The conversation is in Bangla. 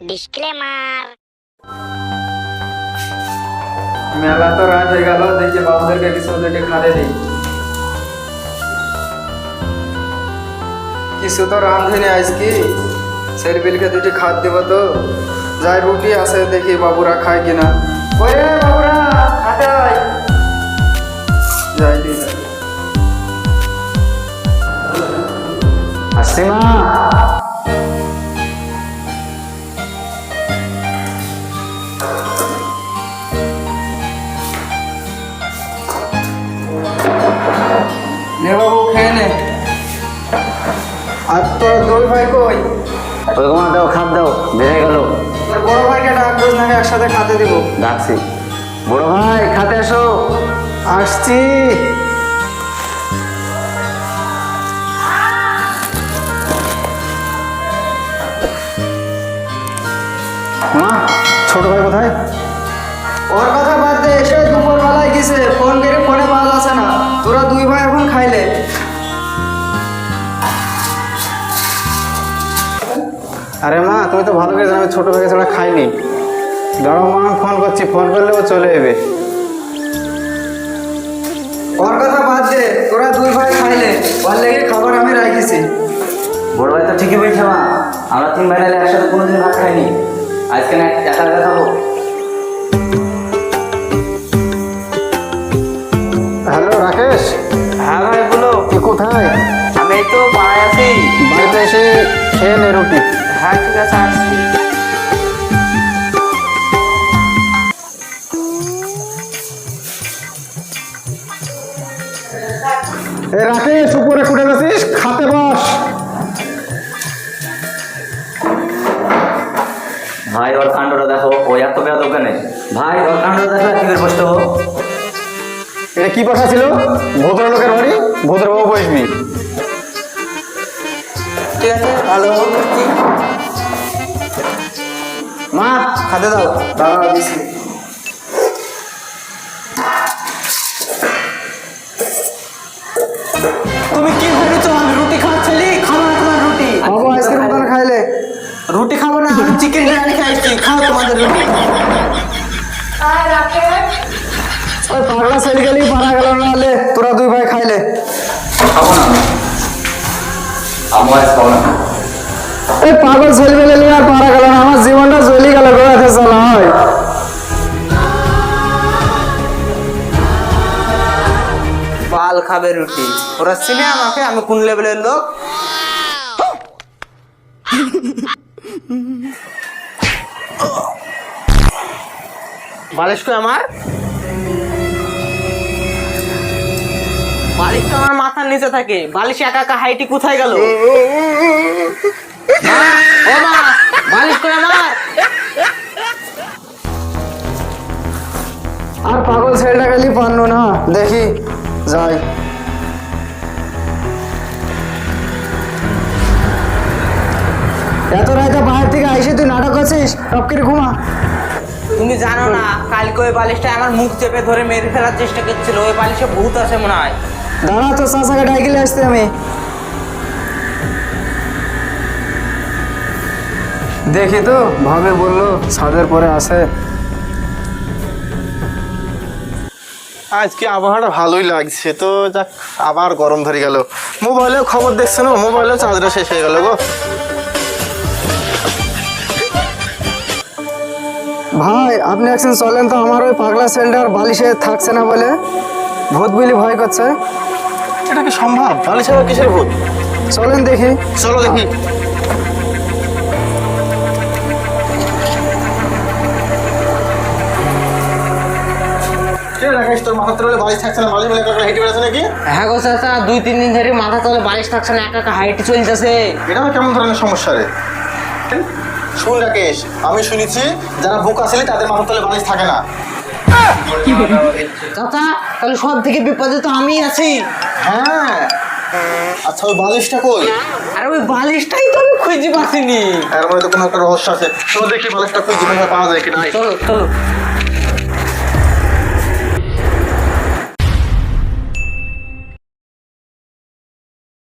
ডিসক্লেমার মেলা তো রাত হয়ে গেল দেখি বাবুদেরকে কিছু দুটি খাতে দিই কিছু তো রাঁধুনি আজকে সেলবিলকে দুটি খাদ দিব তো যাই রুটি আছে দেখি বাবুরা খায় কিনা ওই রে বাবুরা খাতে আয় যাই দিই যাই। আসছি মা নে তোর ভাই কই? ওই মা দাও দাও বেড়ে গেল। বড় ভাইকে ডাক নাকি একসাথে খাতে দিব। ডাকছি। বড় ভাই খাতে আসো আসছি। মা ছোট ভাই কোথায়? ওর কথা বাদ দে এসে দুপুর বেলায় গেছে। ফোন করে ফোনে আরে মা তুমি তো ভালো করে জানো আমি ছোট ভাইকে ছাড়া খাইনি। দাঁড়াও মা ফোন করছি ফোন করলে ও চলে যাবে। ওর কথা বাদ দে তোরা দুই ভাই খাইলে ওর লেগে খাবার আমি রাখিছি বড় ভাই তো ঠিকই বলছে মা আমরা তিন ভাই নাহলে একসাথে কোনোদিন ভাত খাইনি। আজকে না একা একা খাব। হ্যালো রাকেশ? হ্যাঁ ভাই বলো। তুই কোথায়? আমি এই তো বাড়ায় আছি। বাড়িতে এসে খেয়ে নে রুটি। হ্যাঁ ঠিক আছে আসছি। রাকেশ উপরে কুটে গেছিস খাতে বস। ভাই ওর কাণ্ডটা দেখো। ও এত বেয়া দোকানে ভাই ওর কাণ্ডটা দেখো কি করে বসতে এটা কি কথা ছিল? ভদ্রলোকের বাড়ি? ভদ্রবাবু বসবি। ঠিক আছে? ভালো মা খাতে দাও। দিছি তুমি কি ভেবেছো আমি রুটি খাচ্ছিলি? খাব না তোমার রুটি। বাবু আইসক্রিম দোকান খাইলে? রুটি খাব না আমি চিকেন বিরিয়ানি খাইছি। খাও তোমাদের রুটি। ওই পাগলা ছেলে গেলি পারা গেল না তোরা দুই ভাই খাইলে। খাব না। এই পাগল ছেলে গেলি আর পারা গেল না আমার জীবনটা জ্বলি গেল গোড়াতে চলা হয়। বাল খাবে রুটি। ওরা চিনে আমাকে আমি কোন লেভেলের লোক? বালিশ কই আমার? বালিশ তো আমার মাথার নিচে থাকে। বালিশ একা একা হাইটি কোথায় গেল? ও মা বালিশ কই আমার আর পাগল ছেলেটা গেলি পারল না দেখি যাই। এত রাতে বাইরে থেকে আইসে তুই নাটক করছিস? টপ করে ঘুমা। তুমি জানো না কালকে ওই বালিশটা আমার মুখ চেপে ধরে মেরে ফেলার চেষ্টা করছিল। ওই বালিশে ভূত আছে মনে হয়। দাঁড়া তো চাচাকে ডাইকেলে আসতে আমি। দেখি তো ভাবে বলল ছাদের পরে আসে আজকে আবহাওয়াটা ভালোই লাগছে তো যাক আবার গরম ধরে গেল। মোবাইলেও খবর দেখছে না মোবাইলেও চার্জটা শেষ হয়ে গেল গো। ভাই আপনি একদিন চলেন তো আমার ওই পাগলা সেন্টার বালিশে থাকছে না বলে। ভূত বিলি ভয় করছে। এটা কি সম্ভব? তাহলে ছাড়া কিসের ভূত? চলেন দেখি। চলো দেখি। হ্যাঁ গো চাচা দুই তিন দিন ধরে মাথা তলে বালিশ থাকছে না একা একা হাইটে চলতেছে। এটা কেমন ধরনের সমস্যা রে? শুন রাকেশ আমি শুনেছি যারা বুক আসলে তাদের মাথার তলে বালিশ থাকে না। চাচা তাহলে সব থেকে বিপদে তো আমি আছি। হ্যাঁ। আচ্ছা ওই বালিশটা কই? আর ওই বালিশটাই তো আমি খুঁজে পাচ্ছিনি তার মানে তো কোনো একটা রহস্য আছে। চলো দেখি বালিশটা খুঁজে পাওয়া যায় কিনা। চলো চলো।